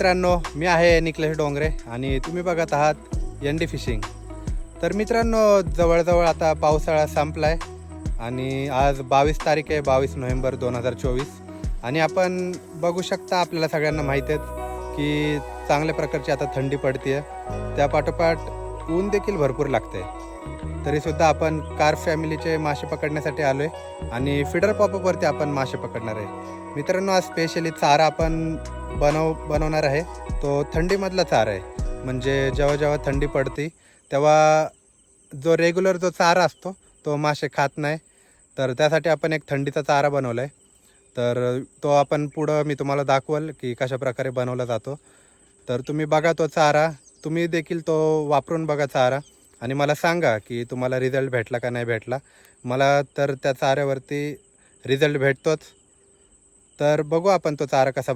मित्रांनो मी आहे निकलेश डोंगरे आणि तुम्ही बघत आहात एन डी फिशिंग. तर मित्रांनो जवळजवळ आता पावसाळा संपलाय आणि आज बावीस तारीख आहे बावीस नोव्हेंबर दोन हजार चोवीस. आणि आपण बघू शकता आपल्याला सगळ्यांना माहीत आहेत की चांगल्या प्रकारची आता थंडी पडते त्या पाठोपाठ ऊन देखील भरपूर लागते तरीसुद्धा आपण कार फॅमिलीचे मासे पकडण्यासाठी आलो आहे आणि फिडर पॉपअपवरती आपण मासे पकडणार आहे. मित्रांनो आज स्पेशली चारा आपण बनव बनवणार आहे. तो थंडीमधला चारा आहे. म्हणजे जेव्हा जेव्हा थंडी पडते तेव्हा जो रेग्युलर जो चारा असतो तो मासे खात नाही. तर त्यासाठी आपण एक थंडीचा चारा बनवला आहे तर तो आपण पुढं मी तुम्हाला दाखवल की कशा प्रकारे बनवला जातो. तर तुम्ही बघा तो चारा. तुम्ही देखील तो वापरून बघा चारा. आणि मला सांगा की तुम्हाला रिझल्ट भेटला का नाही भेटला. मला तर त्या चाऱ्यावरती रिझल्ट भेटतोच. तर बघू आपण तो चारा कसा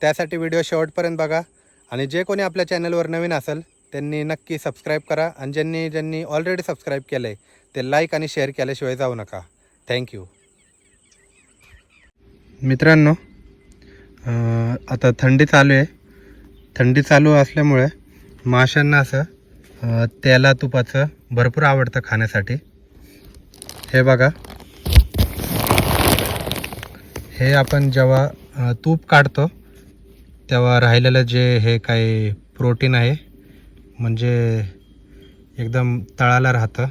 त्यासाठी व्हिडिओ शेवटपर्यंत बघा. आणि जे कोणी आपल्या चॅनलवर नवीन असेल त्यांनी नक्की सबस्क्राईब करा. आणि ज्यांनी ज्यांनी ऑलरेडी सबस्क्राईब केलं आहे ते लाईक आणि शेअर केल्याशिवाय जाऊ नका. थँक्यू मित्रांनो आता थंडी चालू आहे. थंडी चालू असल्यामुळे माशांना असं तेला तुपाचं भरपूर आवडतं खाण्यासाठी. हे बघा. हे आपण जेव्हा तूप काढतो तेव्हा राहिलेलं जे हे काही प्रोटीन आहे म्हणजे एकदम तळाला राहतं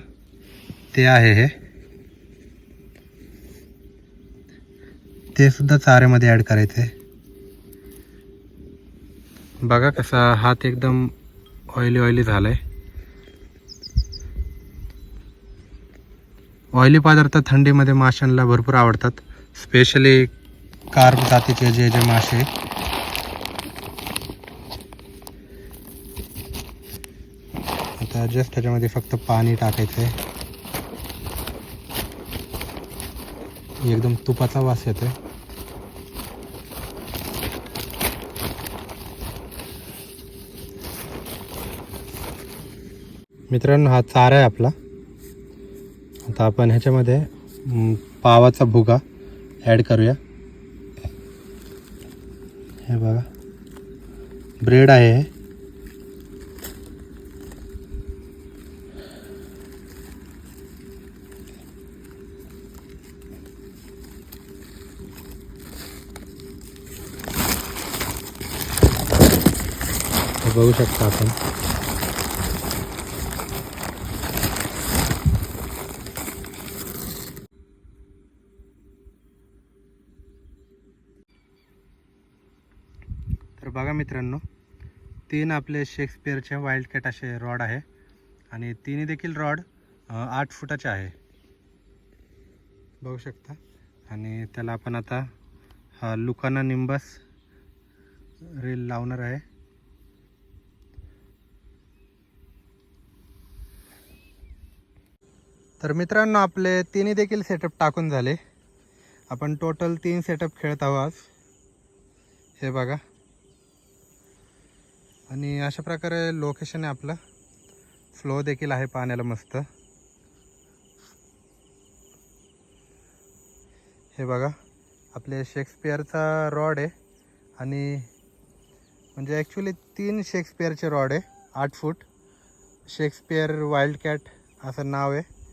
ते आहे हे. ते सुद्धा चाऱ्यामध्ये ॲड करायचे. बघा कसा हात एकदम ऑइली ऑइली झाला आहे ऑइली पदार्थ थंडीमध्ये माशांना भरपूर आवडतात स्पेशली कार्ब जातीचे जे जे मासे. आता जस्ट त्याच्यामध्ये फक्त पाणी टाकायचं आहे. एकदम तुपाचा वास येतोय. मित्रांनो हा चारा आहे आपला. आता आपण ह्याच्यामध्ये पावाचा भुगा ॲड करूया. हे बघा. ब्रेड आहे बघू शकता आपण. तर बघा मित्रांनो तीन आपले शेक्सपिअरचे वाईल्ड कॅट असे रॉड आहे. आणि तिन्ही देखील रॉड आठ फुटाचे आहे. बघू शकता. आणि त्याला आपण आता हा लुकाना निंबस रील लावणार आहे. तर मित्रांनो आपले तिन्ही देखील सेटअप टाकून झाले. आपण टोटल तीन सेटअप खेळत आहोत आज. हे बघा. आणि अशा प्रकारे लोकेशन आहे आपलं. फ्लो देखील आहे पाण्याला मस्त. हे बघा. आपले शेक्सपिअरचा रॉड आहे. आणि म्हणजे ॲक्च्युली तीन शेक्सपिअरचे रॉड आहे. आठ फूट. शेक्सपिअर वाईल्ड कॅट असं नाव आहे.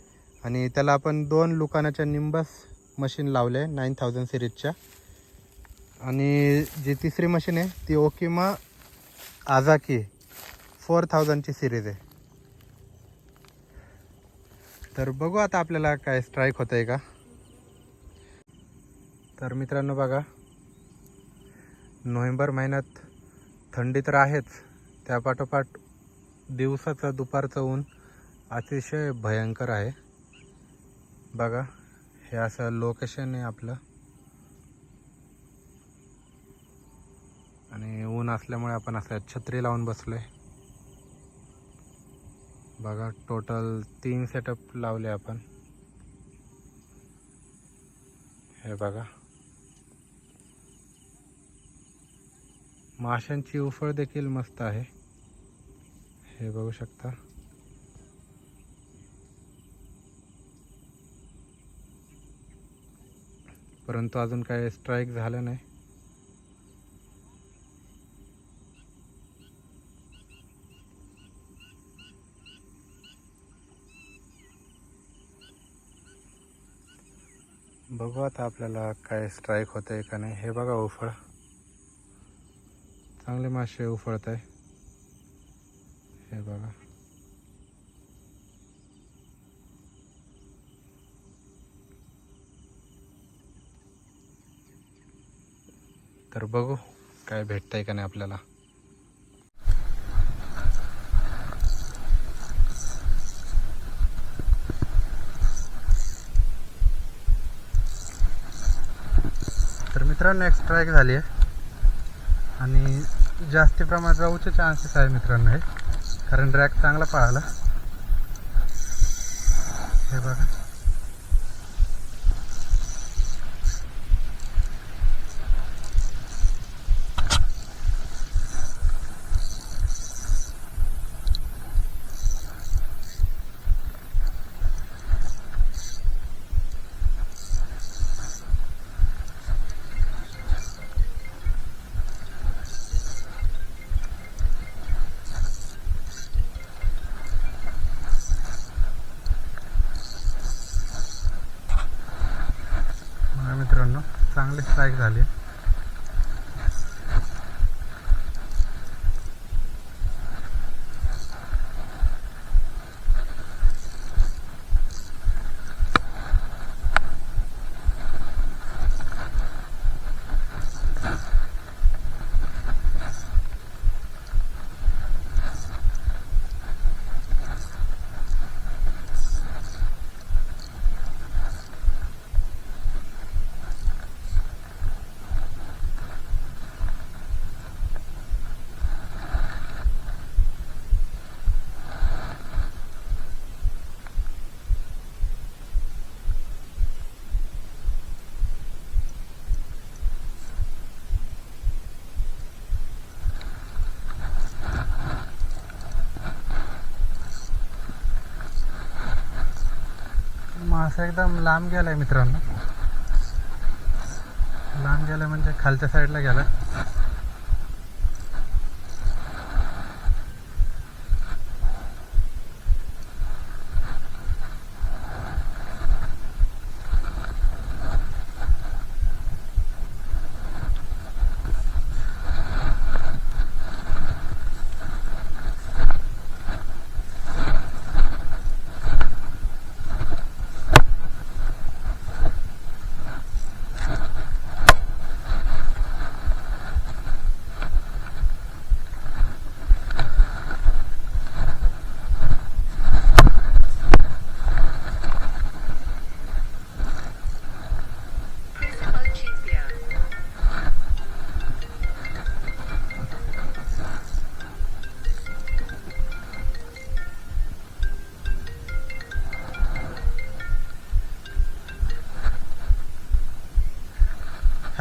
आणि त्याला आपण दोन लुकानाच्या निंबस मशीन लावले आहे नाईन थाउजंड सिरीजच्या आणि जी तिसरी मशीन आहे ती ओकिमा आझाकी फोर थाउजंडची सिरीज आहे. तर बघू आता आपल्याला काय स्ट्राईक होत आहे का. तर मित्रांनो बघा नोव्हेंबर महिन्यात थंडी तर आहेच त्यापाठोपाठ दिवसाचं दुपारचं ऊन अतिशय भयंकर आहे. बघा हे असं लोकेशन आहे आपलं. आणि ऊन असल्यामुळे आपण असं छत्री लावून बसलोय. बघा टोटल तीन सेटअप लावले आपण. हे बघा. माशांची उफळ देखील मस्त आहे. हे बघू शकता. परंतु अजून काय स्ट्राईक झालं नाही. बघू आता आपल्याला काय स्ट्राईक होतं आहे का नाही. हे बघा उफळ. चांगले मासे उफळत आहे हे बघा. तर बघू काय भेटतंय का नाही आपल्याला. तर मित्रांनो एक स्ट्राईक झाली आहे. आणि जास्ती प्रमाणात जाऊचे चान्सेस आहे मित्रांनो हे. कारण ड्रॅग चांगला पळाला हे बघा मित्रांनो चांगले स्ट्राईक झाले. मासा एकदम लांब गेलाय मित्रांनो. लांब गेलं म्हणजे खालच्या साईडला गेला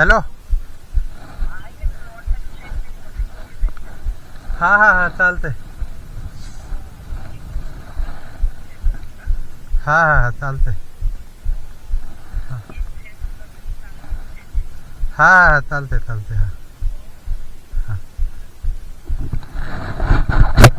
हॅलो? हा हा हा चालतंय. हा हा हा चालतंय. हा हा चालतंय चालतंय हा. मित्रांनो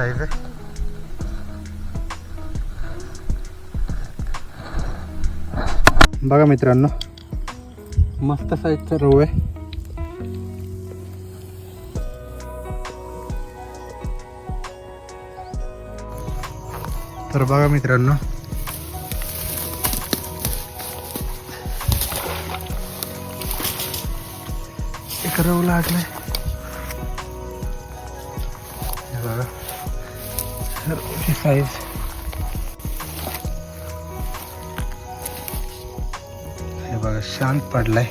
मस्त बघा मित्रांनो मस्त साईजचा रहू आहे. तर बघा मित्रांनो एक रहू लागलाय. बघा. साईज हे बघा शांत पडलाय.